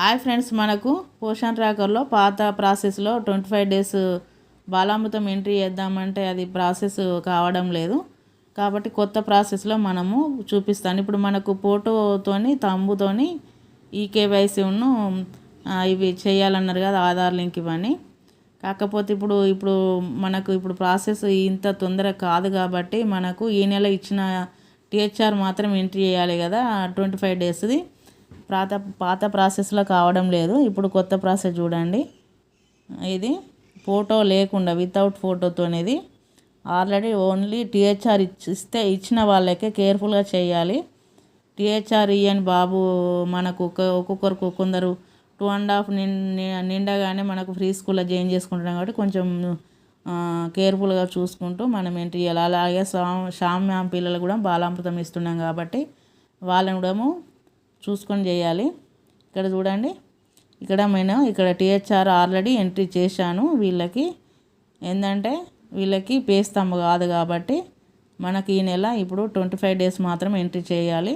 Hi friends మనకు పోషన్ ట్రాకర్లో పాత ప్రాసెస్లో twenty five days Balamrutham entry చేద్దామంటే అది ప్రాసెస్ కావడం లేదు. కాబట్టి కొత్త ప్రాసెస్లో మనము చూపిస్తాను. ఇప్పుడు మనకు ఫోటోతోని తంబుతోని ఈ కేవైసీను ఇవి చేయాలన్నారు కదా ఆధార్ లింక్ ఇవన్నీ. కాకపోతే ఇప్పుడు ఇప్పుడు మనకు ఇప్పుడు ప్రాసెస్ ఇంత తొందర కాదు కాబట్టి మనకు ఈ నెల ఇచ్చిన టీహెచ్ఆర్ మాత్రం ఎంట్రీ చేయాలి కదా ట్వంటీ ఫైవ్ డేస్ది. పాత పాత ప్రాసెస్లో కావడం లేదు. ఇప్పుడు కొత్త ప్రాసెస్ చూడండి. ఇది ఫోటో లేకుండా వితౌట్ ఫోటోతో అనేది ఆల్రెడీ ఓన్లీ టీహెచ్ఆర్ ఇస్తే ఇచ్చిన వాళ్ళకే కేర్ఫుల్గా చేయాలి. టీహెచ్ఆర్ ఇయన్ బాబు మనకు ఒక్కొక్కరికి కొందరు టూ అండ్ హాఫ్ నిండగానే మనకు ఫ్రీ స్కూల్లో జాయిన్ చేసుకుంటున్నాం కాబట్టి కొంచెం కేర్ఫుల్గా చూసుకుంటూ మనం ఎంట్రీ చేయాలి అలాగే స్వామి షామ్యాం పిల్లలు కూడా బాలామృతం ఇస్తున్నాం కాబట్టి వాళ్ళని కూడా చూసుకొని చేయాలి. ఇక్కడ చూడండి. ఇక్కడ నేను ఇక్కడ టీహెచ్ఆర్ ఆల్రెడీ ఎంట్రీ చేశాను. వీళ్ళకి ఏంటంటే వీళ్ళకి పేస్తాము కాదు కాబట్టి మనకి ఈ నెల ఇప్పుడు ట్వంటీ ఫైవ్ డేస్ మాత్రం ఎంట్రీ చేయాలి.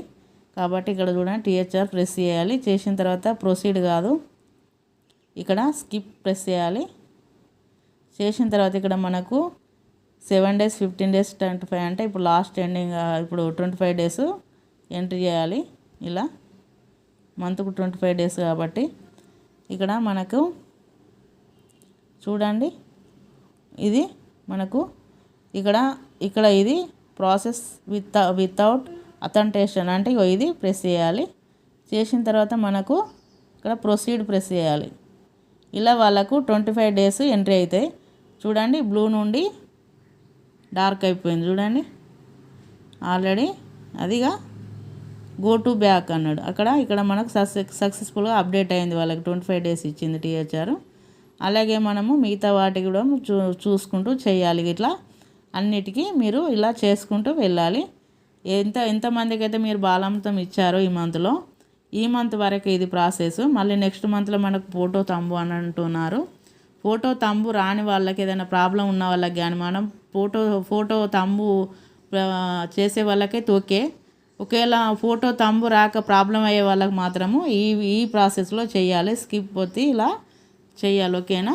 కాబట్టి ఇక్కడ చూడండి టీహెచ్ఆర్ ప్రెస్ చేయాలి. చేసిన తర్వాత ప్రొసీడ్ కాదు. ఇక్కడ స్కిప్ ప్రెస్ చేయాలి. చేసిన తర్వాత ఇక్కడ మనకు seven days fifteen days twenty five అంటే ఇప్పుడు లాస్ట్ ఎండింగ్ ఇప్పుడు ట్వంటీ ఫైవ్ డేస్ ఎంట్రీ చేయాలి. ఇలా. మంత్కు ట్వంటీ ఫైవ్ డేస్ కాబట్టి ఇక్కడ మనకు చూడండి ఇది మనకు ఇక్కడ ఇక్కడ ఇది ప్రాసెస్ విత్ వితౌట్ అథంటేషన్. అంటే ఇది ప్రెస్ చేయాలి. చేసిన తర్వాత మనకు ఇక్కడ ప్రొసీడ్ ప్రెస్ చేయాలి. ఇలా వాళ్ళకు ట్వంటీ ఫైవ్ డేస్ ఎంట్రీ అవుతాయి. చూడండి బ్లూ నుండి డార్క్ అయిపోయింది. చూడండి ఆల్రెడీ అదిగా గో టు బ్యాక్ అన్నాడు. అక్కడ ఇక్కడ మనకు సక్సెస్ సక్సెస్ఫుల్గా అప్డేట్ అయింది వాళ్ళకి. ట్వంటీ ఫైవ్ డేస్ ఇచ్చింది టీహెచ్ఆర్. అలాగే మనము మిగతా వాటికి కూడా చూ చూసుకుంటూ చేయాలి. ఇట్లా అన్నిటికీ మీరు ఇలా చేసుకుంటూ వెళ్ళాలి. ఎంత ఎంతమందికి అయితే మీరు బాలామృతం ఇచ్చారో ఈ మంత్లో ఈ మంత్ వరకు ఇది ప్రాసెస్ మళ్ళీ నెక్స్ట్ మంత్లో మనకు ఫోటో తంబు అని అంటున్నారు. ఫోటో తంబు రాని వాళ్ళకి ఏదైనా ప్రాబ్లం ఉన్న వాళ్ళకి కానీ మనం ఫోటో ఫోటో తంబు చేసే వాళ్ళకే తోకే ఒకవేళ ఫోటో తంబు రాక ప్రాబ్లం అయ్యే వాళ్ళకి మాత్రము ఈ ఈ ప్రాసెస్లో చేయాలి. స్కిప్ పోతే ఇలా చేయాలి. ఓకేనా?